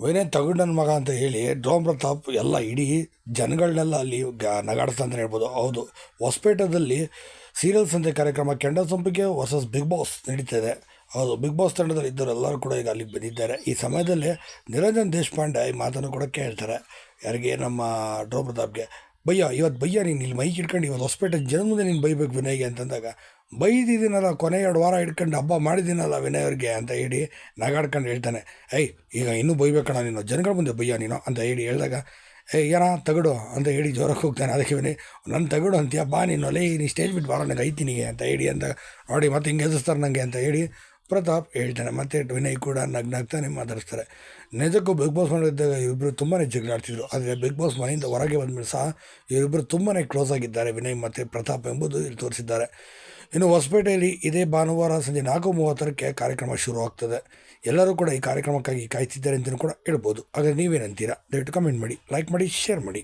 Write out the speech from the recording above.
ವಿನಯ್ ನನ್ನ ಮಗ ಅಂತ ಹೇಳಿ ಡ್ರೋಮ್ ಪ್ರತಾಪ್ ಎಲ್ಲ ಇಡೀ ಜನಗಳನ್ನೆಲ್ಲ ಅಲ್ಲಿ ಗ ಅಂತ ಹೇಳ್ಬೋದು. ಹೌದು. ಹೊಸಪೇಟದಲ್ಲಿ ಸೀರಿಯಲ್ ಸಂತೆ ಕಾರ್ಯಕ್ರಮ ಕೆಂಡ ಸಂಪಿಗೆ ವರ್ಸಸ್ ಬಿಗ್ ಬಾಸ್ ನಡೀತಿದೆ ಹೌದು. ಬಿಗ್ ಬಾಸ್ ತಂಡದಲ್ಲಿ ಇದ್ದರು ಎಲ್ಲರೂ ಕೂಡ ಈಗ ಅಲ್ಲಿಗೆ ಬಂದಿದ್ದಾರೆ. ಈ ಸಮಯದಲ್ಲಿ ನಿರಂಜನ್ ದೇಶಪಾಂಡೆ ಈ ಮಾತನ್ನು ಕೂಡ ಕೇಳ್ತಾರೆ. ಯಾರಿಗೆ? ನಮ್ಮ ಡ್ರೋ ಪ್ರತಾಪ್ಗೆ. ಭಯ್ಯ ಇವತ್ತು ಭಯ್ಯ ನೀನು ಇಲ್ಲಿ ಮೈಕ್ ಇಟ್ಕೊಂಡು ಇವತ್ತು ಹೊಸಪೇಟೆ ಜನ ಮುಂದೆ ನೀನು ಬೈಬೇಕು ವಿನಯ್ಗೆ ಅಂತಂದಾಗ, ಬೈದಿದ್ದೀನಲ್ಲ, ಕೊನೆ ಎರಡು ವಾರ ಇಟ್ಕೊಂಡು ಹಬ್ಬ ಮಾಡಿದ್ದೀನಲ್ಲ ವಿನಯ್ ಅವ್ರಿಗೆ ಅಂತ ಹೇಳಿ ನಗಾಡ್ಕೊಂಡು ಹೇಳ್ತಾನೆ. ಏಯ್, ಈಗ ಇನ್ನೂ ಬೈಬೇಕಣ್ಣ ನೀನು, ಜನಗಳ ಮುಂದೆ ಬಯ್ಯ ನೀನು ಅಂತ ಹೇಳಿ ಹೇಳಿದಾಗ, ಏಯ್, ಏನ ತಗಡು ಅಂತ ಹೇಳಿ ಜೋರಕ್ಕೆ ಹೋಗ್ತಾನೆ. ಅದಕ್ಕೆ ವಿನಯ್ ನನ್ನ ತಗಡು ಅಂತೀಯ, ಬಾ ನೀನು ಅಲ್ಲೇ ನೀನು ಸ್ಟೇಜ್ ಬಿಟ್ಟು ಬಾರ, ನಂಗೆ ಐತೀನಿ ಅಂತ ಹೇಳಿ ಅಂತ ನೋಡಿ ಮತ್ತೆ ಹಿಂಗೆ ಎದುರಿಸ್ತಾರೆ ನನಗೆ ಅಂತ ಹೇಳಿ ಪ್ರತಾಪ್ ಹೇಳ್ತಾನೆ, ಮತ್ತು ವಿನಯ್ ಕೂಡ ನಗ್ನಾಗ್ತಾನೆ ಮಾತಾಡಿಸ್ತಾರೆ. ನಿಜಕ್ಕೂ ಬಿಗ್ ಬಾಸ್ ಮಾಡಿದ್ದಾಗ ಇವರಿಬ್ಬರು ತುಂಬಾ ಜಗಳಾಡ್ತಿದ್ರು ಆದರೆ ಬಿಗ್ ಬಾಸ್ ಮನೆಯಿಂದ ಹೊರಗೆ ಬಂದಮೇಲೆ ಸಹ ಇವರಿಬ್ಬರು ತುಂಬಾ ಕ್ಲೋಸ್ ಆಗಿದ್ದಾರೆ, ವಿನಯ್ ಮತ್ತು ಪ್ರತಾಪ್ ಎಂಬುದು ಇಲ್ಲಿ ತೋರಿಸಿದ್ದಾರೆ. ಇನ್ನು ಹೊಸಪೇಟೆಯಲ್ಲಿ ಇದೇ ಭಾನುವಾರ ಸಂಜೆ ನಾಲ್ಕು ಮೂವತ್ತರಕ್ಕೆ ಕಾರ್ಯಕ್ರಮ ಶುರು ಆಗ್ತದೆ. ಎಲ್ಲರೂ ಕೂಡ ಈ ಕಾರ್ಯಕ್ರಮಕ್ಕಾಗಿ ಕಾಯ್ತಿದ್ದಾರೆ ಅಂತಲೂ ಕೂಡ ಹೇಳ್ಬೋದು. ಆದರೆ ನೀವೇನಂತೀರಾ? ದಯವಿಟ್ಟು ಕಮೆಂಟ್ ಮಾಡಿ ಲೈಕ್ ಮಾಡಿ ಶೇರ್ ಮಾಡಿ.